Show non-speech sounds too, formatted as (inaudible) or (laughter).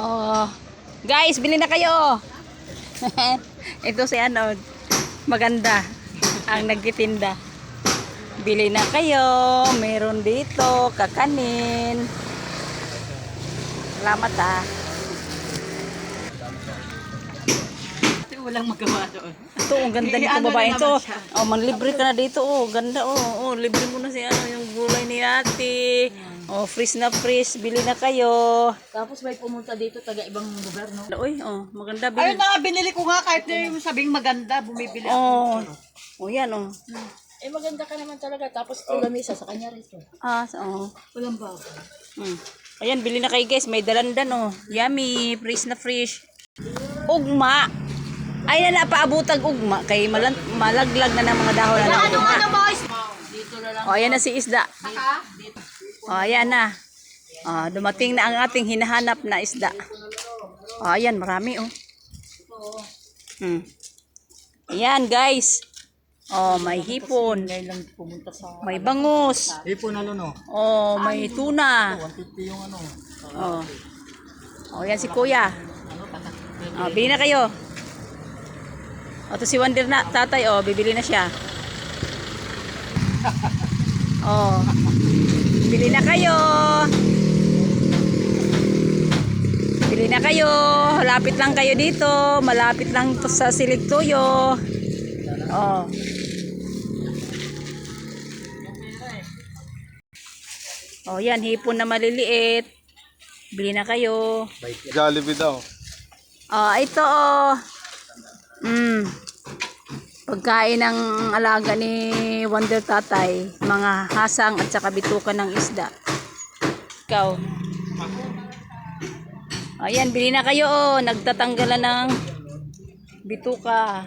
Oh, guys, bili na kayo. (laughs) Ito si ano, maganda ang nagtitinda. Bili na kayo. Meron dito, kakanin. Salamat ah. Walang magawa doon. Ito, ang ganda (laughs) nito Ano na babae ito. Oh, manlibre ka na dito. Oh, ganda oh. Oh, libre mo na si ano yung gulay ni Ate. Oh, freeze na freeze. Bili na kayo. Tapos may pumunta dito, taga ibang lugar, no? Uy, oh, maganda Ayun bili. na, binili ko nga kahit na yung sabing maganda, bumibili ako. Oh. Oh, yan oh. Eh maganda ka naman talaga, tapos ito lamisa sa kanya rito. Ah, oh. Walang bago. Hmm. Ayan, bili na kayo guys. May dalandan oh. Yummy. Freeze na fresh. Ugma. Ay na napaabutag ugma. Kay malan malaglag na ng mga dahon na ng ugma. boys? Dito na lang. O, ayan na si isda. O, ayan na. O, dumating na ang ating hinahanap na isda. O, ayan, marami oh. Hmm. Ayan guys. O, may hipon. May bangus. Hipon na no. O, may tuna. 150 yung ano. O. O, yan si kuya. O, bili na kayo. O, to si Wonder na, tatay, o, bibili na siya. (laughs) O, bili na kayo. Bili na kayo. Lapit lang kayo dito. Malapit lang to sa Silig Tuyo. O. O, yan, hipon na maliliit. Bili na kayo. Jollibee daw. Ah, ito oh. Mm. Pagkain ng alaga ni Wonder Tatay, mga hasang at saka bituka ng isda. Ikaw. Ayan, bili na kayo oh. Nagtatanggalan ng bituka.